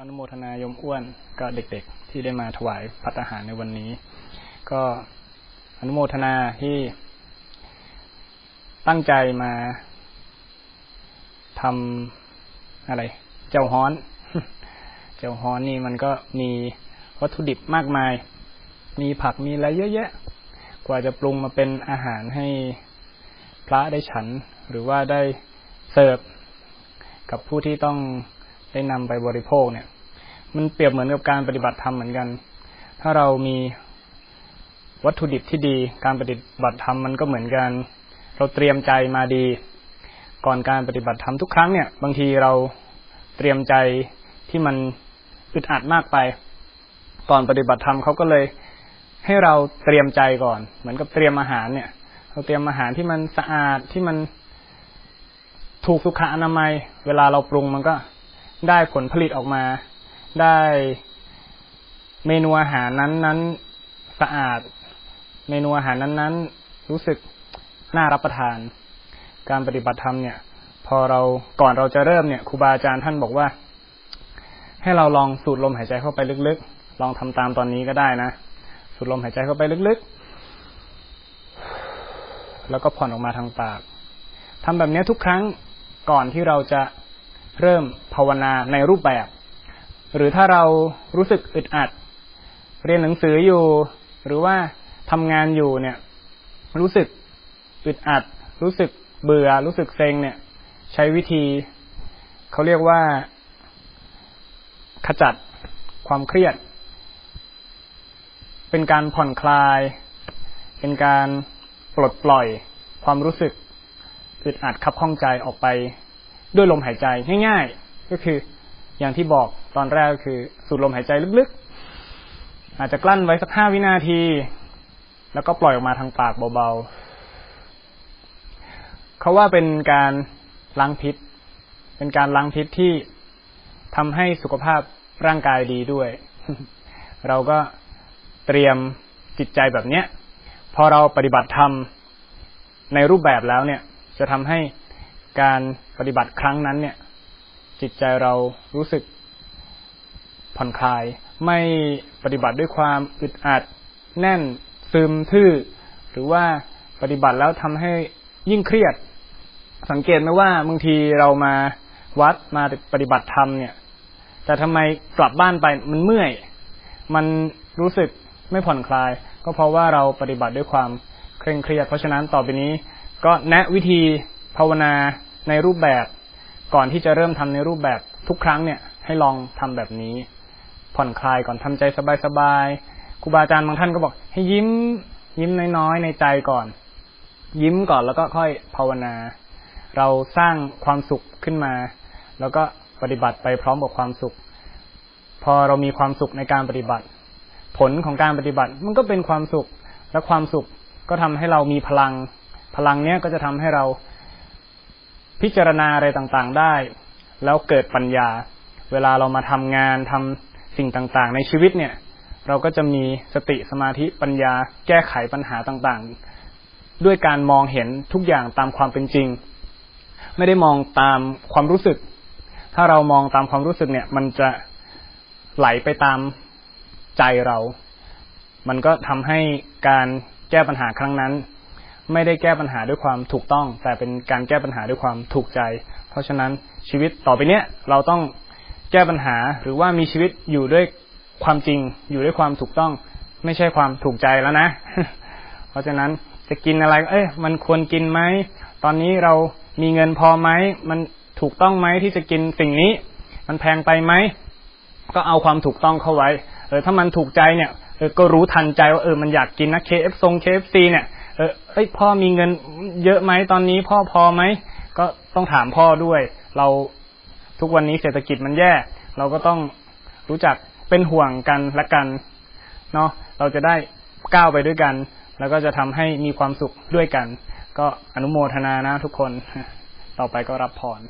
อนุโมทนายมอ้วนก็เด็กๆ ที่ได้มาถวายพัตตาหารในวันนี้ ก็อนุโมทนาที่ตั้งใจมาทำอะไร เจ้าฮ้อน เจ้าฮ้อนนี่มันก็มีวัตถุดิบมากมาย มีผักมีอะไรเยอะแยะ กว่าจะปรุงมาเป็นอาหารให้พระได้ฉัน หรือว่าได้เสิร์ฟกับผู้ที่ต้อง ได้นำไปบริโภคเนี่ย มันเปรียบเหมือนกับการปฏิบัติธรรมเหมือนกัน ถ้าเรามีวัตถุดิบที่ดี การปฏิบัติธรรมมันก็เหมือนกัน เราเตรียมใจมาดี ก่อนการปฏิบัติธรรมทุกครั้งเนี่ย บางทีเราเตรียมใจที่มันอึดอัดมากไป ก่อนปฏิบัติธรรมเขาก็เลยให้เราเตรียมใจก่อน เหมือนกับเตรียมอาหารเนี่ย เราเตรียมอาหารที่มันสะอาดที่มันถูกสุขอนามัย เวลาเราปรุงมันก็ ได้ผลผลิตออกมา ได้เมนูอาหารนั้นนั้นสะอาด เมนูอาหารนั้นนั้นรู้สึกน่ารับประทาน การปฏิบัติธรรมเนี่ย พอเราก่อนเราจะเริ่มเนี่ยครูบาอาจารย์ท่านบอกว่า ให้เราลองสูดลมหายใจเข้าไปลึกๆ ลองทำตามตอนนี้ก็ได้นะสูดลมหายใจเข้าไปลึกๆ แล้วก็ผ่อนออกมาทางปากทำแบบนี้ทุกครั้งก่อนที่เราจะ เริ่มภาวนาในรูปแบบ หรือถ้าเรารู้สึกอึดอัด เรียนหนังสืออยู่ หรือว่าทำงานอยู่เนี่ย รู้สึกอึดอัด รู้สึกเบื่อ รู้สึกเซ็งเนี่ย ใช้วิธีเขาเรียกว่า ขจัดความเครียด เป็นการผ่อนคลาย เป็นการปลดปล่อยความรู้สึกอึดอัดคับข้องใจออกไป ด้วยลมหายใจง่าย ๆ ก็คืออย่างที่บอกตอนแรกก็คือ สูดลมหายใจลึกๆ อาจจะกลั้นไว้สักห้าวินาที แล้วก็ปล่อยออกมาทางปากเบาๆเขาว่าเป็นการล้างพิษ เป็นการล้างพิษที่ทำให้สุขภาพร่างกายดีด้วย เราก็เตรียมจิตใจแบบเนี้ย พอเราปฏิบัติธรรมในรูปแบบแล้วเนี่ย จะทำให้ การปฏิบัติครั้งนั้นเนี่ย จิตใจเรารู้สึกผ่อนคลาย ไม่ปฏิบัติด้วยความอึดอัดแน่นซึมทื่อ หรือว่าปฏิบัติแล้วทำให้ยิ่งเครียด สังเกตไหมว่าบางทีเรามาวัดมาปฏิบัติธรรมเนี่ย แต่ทำไมกลับบ้านไปมันเมื่อย มันรู้สึกไม่ผ่อนคลาย ก็เพราะว่าเราปฏิบัติด้วยความเคร่งเครียด เพราะฉะนั้นต่อไปนี้ก็แนะวิธีภาวนา ในรูปแบบก่อนที่จะเริ่มทำในรูปแบบทุกครั้งเนี่ยให้ลองทำแบบนี้ ผ่อนคลายก่อนทำใจสบายๆครูบาอาจารย์บางท่านก็บอก ให้ยิ้ม ยิ้มน้อยๆในใจก่อน ยิ้มก่อนแล้วก็ค่อยภาวนา เราสร้างความสุขขึ้นมา แล้วก็ปฏิบัติไปพร้อมกับความสุข พอเรามีความสุขในการปฏิบัติ ผลของการปฏิบัติมันก็เป็นความสุขและความสุขก็ทำให้เรามีพลัง พลังเนี้ยก็จะทำให้เรา พิจารณาอะไรต่างๆได้ แล้วเกิดปัญญา เวลาเรามาทำงานทำสิ่งต่างๆ ในชีวิตเนี่ย เราก็จะมีสติสมาธิปัญญาแก้ไขปัญหาต่างๆ ด้วยการมองเห็นทุกอย่างตามความเป็นจริง ไม่ได้มองตามความรู้สึก ถ้าเรามองตามความรู้สึกเนี่ย มันจะไหลไปตามใจเรา มันก็ทำให้การแก้ปัญหาครั้งนั้น ไม่ได้แก้ปัญหาด้วยความถูกต้อง แต่เป็นการแก้ปัญหาด้วยความถูกใจ เพราะฉะนั้นชีวิตต่อไปเนี้ยเราต้องแก้ปัญหาหรือว่ามีชีวิตอยู่ด้วยความจริง อยู่ด้วยความถูกต้อง ไม่ใช่ความถูกใจแล้วนะ เพราะฉะนั้นจะกินอะไร เอ้ยมันควรกินไหมตอนนี้เรามีเงินพอไหมมันถูกต้องไหมที่จะกินสิ่งนี้ มันแพงไปไหมก็เอาความถูกต้องเข้าไว้เออถ้ามันถูกใจเนี่ยเออก็รู้ทันใจว่าเออมันอยากกินนะ KF ทรง KFC เนี่ย เออเอ้ยพ่อมีเงินเยอะไหมตอนนี้พ่อพอไหมก็ต้องถามพ่อด้วย เราทุกวันนี้เศรษฐกิจมันแย่ เราก็ต้องรู้จักเป็นห่วงกันและกันเนาะเราจะได้ก้าวไปด้วยกัน แล้วก็จะทำให้มีความสุขด้วยกัน ก็อนุโมทนานะทุกคน ต่อไปก็รับพร